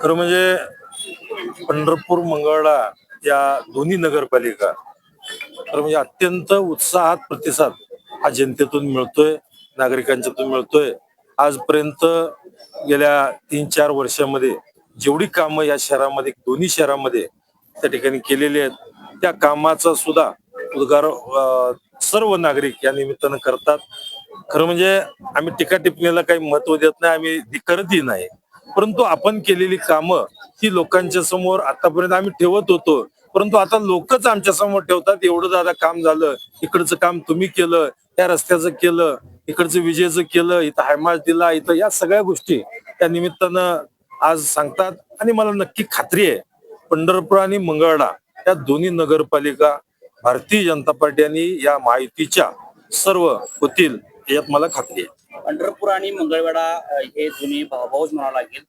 खरं म्हणजे पंढरपूर मंगळा या दोन्ही नगरपालिका खरं म्हणजे अत्यंत उत्साहात प्रतिसाद हा जनतेतून मिळतोय नागरिकांच्यातून मिळतोय. आजपर्यंत गेल्या तीन चार वर्षामध्ये जेवढी कामं या शहरामध्ये दोन्ही शहरामध्ये त्या ठिकाणी केलेली आहेत त्या कामाचा सुद्धा उद्गार सर्व नागरिक या निमित्तानं करतात. खरं म्हणजे आम्ही टीका टिप्पणीला काही महत्त्व देत नाही आम्ही करतही नाही. परंतु आपण केलेली कामं ही लोकांच्या समोर आतापर्यंत आम्ही ठेवत होतो. परंतु आता लोकच आमच्यासमोर ठेवतात एवढं दादा काम झालं इकडचं काम तुम्ही केलं त्या रस्त्याचं केलं इकडचं विजेचं केलं इथं हायमाज दिला इथं या सगळ्या गोष्टी त्या निमित्तानं आज सांगतात आणि मला नक्की खात्री आहे पंढरपूर आणि मंगळडा या दोन्ही नगरपालिका भारतीय जनता पार्टी आणि या माहितीच्या सर्व होतील यात मला खात्री आहे. पंढरपूर आणि मंगळवेढा हे दोन्ही भाऊभाऊच म्हणावं लागेल.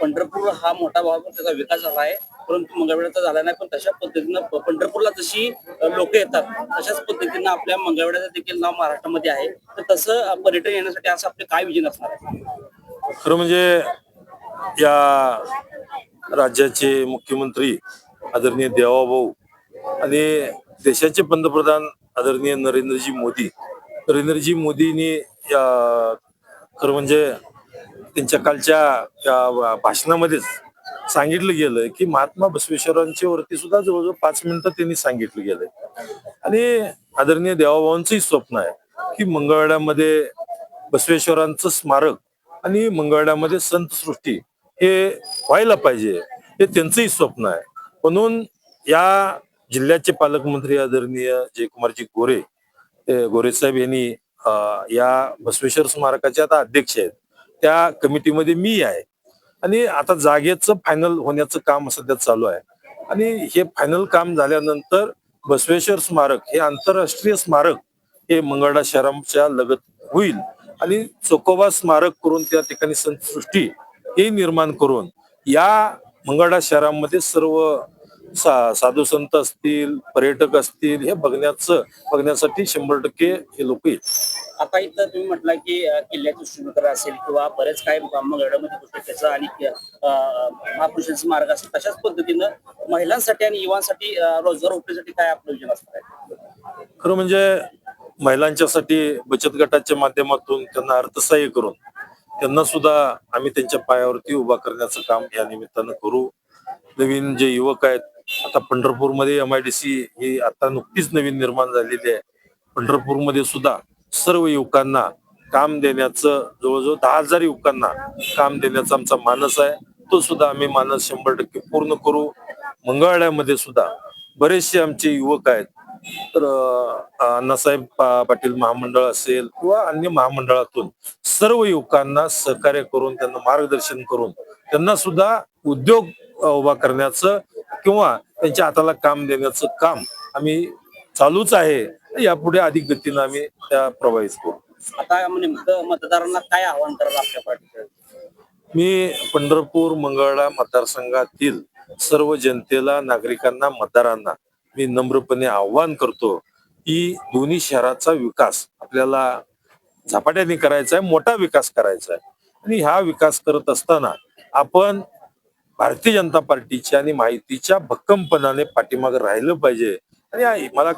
पंढरपूर हा मोठा भाव त्याचा विकास झाला आहे. परंतु मंगळवेढ्याचा झाला नाही पण तशा पद्धतीनं पंढरपूरला जशी लोक येतात तशाच पद्धतीनं आपल्या मंगळवेढ्याचं देखील नाव महाराष्ट्रामध्ये आहे. तर तसं पर्यटन येण्यासाठी असं आपले काय विजन असणार आहे? खरं म्हणजे या राज्याचे मुख्यमंत्री आदरणीय देवाभाऊ आणि देशाचे पंतप्रधान आदरणीय नरेंद्रजी मोदी नरेंद्रजी मोदींनी खरं म्हणजे त्यांच्या कालच्या भाषणामध्येच सांगितलं गेलं की महात्मा बसवेश्वरांच्या वरती सुद्धा जवळजवळ पाच मिनिटं त्यांनी सांगितलं गेलंय. आणि आदरणीय देवाभावांचंही स्वप्न आहे की मंगळवाड्यामध्ये बसवेश्वरांचं स्मारक आणि मंगळवाड्यामध्ये संत सृष्टी हे व्हायला पाहिजे हे त्यांचंही स्वप्न आहे. म्हणून या जिल्ह्याचे पालकमंत्री आदरणीय जयकुमारजी गोरे ते यांनी या बसवेश्वर स्मारकाचे आता अध्यक्ष आहेत. त्या कमिटीमध्ये मी आहे. आणि आता जागेचं फायनल होण्याचं काम सध्या चालू आहे. आणि हे फायनल काम झाल्यानंतर बसवेश्वर स्मारक हे आंतरराष्ट्रीय स्मारक हे मंगळा शहराच्या लगत होईल. आणि चोकोबा स्मारक करून त्या ठिकाणी संतसृष्टी हे निर्माण करून या मंगळा शहरामध्ये सर्व सा साधू संत असतील पर्यटक असतील हे बघण्याचं बघण्यासाठी शंभर टक्के हे लोक येतील आता इथं तुम्ही म्हटलं की अ, किल्ल्याचं सुंदर असेल किंवा बरेच काही मंगळवेढ्यामध्ये गोष्टी त्याचं आणि अ, महापुरुषांचं मार्ग असेल तशाच पद्धतीनं महिलांसाठी आणि युवांसाठी अ, रोजगार उपलब्धीसाठी काय आपलं विजन असणार आहे? खरं म्हणजे महिलांच्यासाठी बचत गटाच्या माध्यमातून त्यांना अर्थसहाय्य करून त्यांना सुद्धा आम्ही त्यांच्या पायावरती उभा करण्याचं काम या निमित्तानं करू. नवीन जे युवक आहेत आता पंढरपूरमध्ये एम आय डी सी ही आता नुकतीच नवीन निर्माण झालेली आहे. पंढरपूरमध्ये सुद्धा सर्व युवकांना काम देण्याचं जवळजवळ दहा हजार युवकांना काम देण्याचा आमचा मानस आहे. तो सुद्धा आम्ही मानस शंभर टक्के पूर्ण करू. मंगळवाड्यामध्ये सुद्धा बरेचसे आमचे युवक आहेत. तर अण्णासाहेब पाटील महामंडळ असेल किंवा अन्य महामंडळातून सर्व युवकांना सहकार्य करून त्यांना मार्गदर्शन करून त्यांना सुद्धा उद्योग उभा करण्याचं किंवा त्यांच्या हाताला काम देण्याचं काम आम्ही चालूच आहे यापुढे अधिक गतीनं आम्ही त्या प्रभावित करू. आता नेमकं मतदारांना काय आव्हान कराल आपल्या पार्टीचं मी पंढरपूर मंगळा मतदारसंघातील सर्व जनतेला नागरिकांना मतदारांना मी नम्रपणे आव्हान करतो की दोन्ही शहराचा विकास आपल्याला झपाट्याने करायचा आहे मोठा विकास करायचा आहे. आणि हा विकास करत असताना आपण भारतीय जनता पार्टीच्या आणि माहितीच्या भक्कमपणाने पाठीमागे राहिलं पाहिजे. आणि मला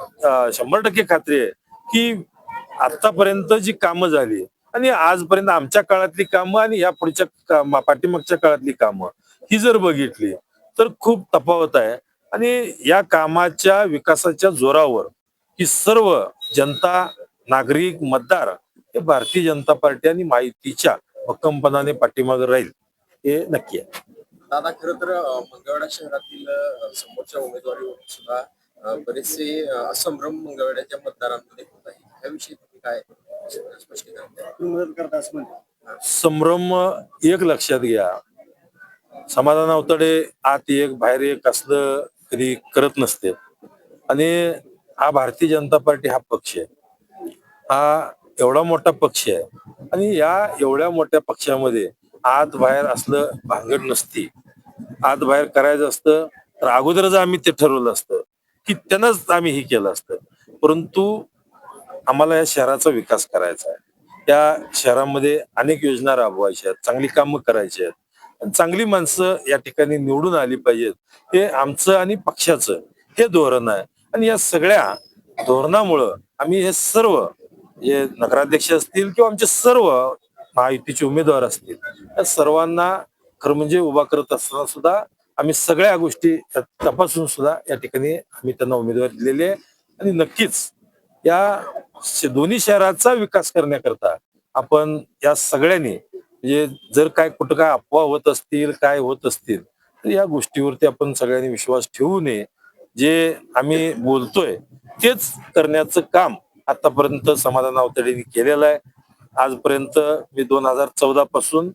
शंभर टक्के खात्री आहे की आतापर्यंत जी कामं झाली आणि आजपर्यंत आमच्या काळातली कामं आणि या पुढच्या पाठीमागच्या काळातली कामं ही जर बघितली तर खूप तफावत आहे. आणि या कामाच्या विकासाच्या जोरावर ही सर्व जनता नागरिक मतदार हे भारतीय जनता पार्टी आणि माहितीच्या भक्कमपणाने पाठीमागे राहील हे नक्की आहे. दादा खरं तर अं, मंगळवेढा शहरातील समोरच्या उमेदवारीवरून सुद्धा बरेचसे असंभ्रम मंगळवेढ्याच्या मतदारांमध्ये होत आहे. त्याविषयी तुम्ही काय स्पष्टीकरण संभ्रम एक लक्षात घ्या. समाधान अवतडे आत एक बाहेर एक असलं कधी करत नसते. आणि हा भारतीय जनता पार्टी हा पक्ष आहे. हा एवढा मोठा पक्ष आहे. आणि या एवढ्या मोठ्या पक्षामध्ये आत बाहेर असलं भांगड नसती. आत बाहेर करायचं असतं तर अगोदरच आम्ही ते ठरवलं असतं की त्यांनाच आम्ही हे केलं असतं. परंतु आम्हाला या शहराचा विकास करायचा आहे. त्या शहरामध्ये अनेक योजना राबवायच्या आहेत चांगली कामं करायची आहेत. आणि चांगली माणसं या ठिकाणी निवडून आली पाहिजेत. हे आमचं आणि पक्षाचं हे धोरण आहे. आणि या सगळ्या धोरणामुळं आम्ही हे सर्व जे नगराध्यक्ष असतील किंवा आमचे सर्व महायुतीचे उमेदवार असतील. या सर्वांना खरं म्हणजे उभा करत असताना सुद्धा आम्ही सगळ्या गोष्टी तपासून सुद्धा या ठिकाणी आम्ही त्यांना उमेदवारी दिलेली आहे. आणि नक्कीच या दोन्ही शहराचा विकास करण्याकरता आपण या सगळ्यांनी म्हणजे जर काय कुठं काय अफवा होत असतील काय होत असतील तर या गोष्टीवरती आपण सगळ्यांनी विश्वास ठेवू नये. जे आम्ही बोलतोय तेच करण्याचं काम आतापर्यंत समाधान अवतडीने केलेलं आहे. आजपर्यंत मी दोन हजार चौदा पासून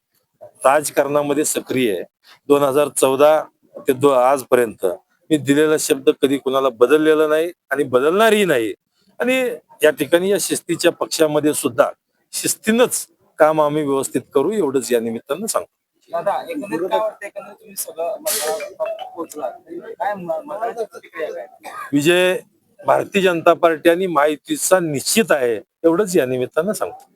राजकारणामध्ये सक्रिय आहे. दोन हजार चौदा ते दो आजपर्यंत मी दिलेला शब्द कधी कुणाला बदललेला नाही आणि बदलणारही नाही. आणि या ठिकाणी या शिस्तीच्या पक्षामध्ये सुद्धा शिस्तीनंच काम आम्ही व्यवस्थित करू एवढंच या निमित्तानं सांगतो. विजय भारतीय जनता पार्टी आणि महायुतीचा निश्चित आहे एवढंच या निमित्तानं सांगतो.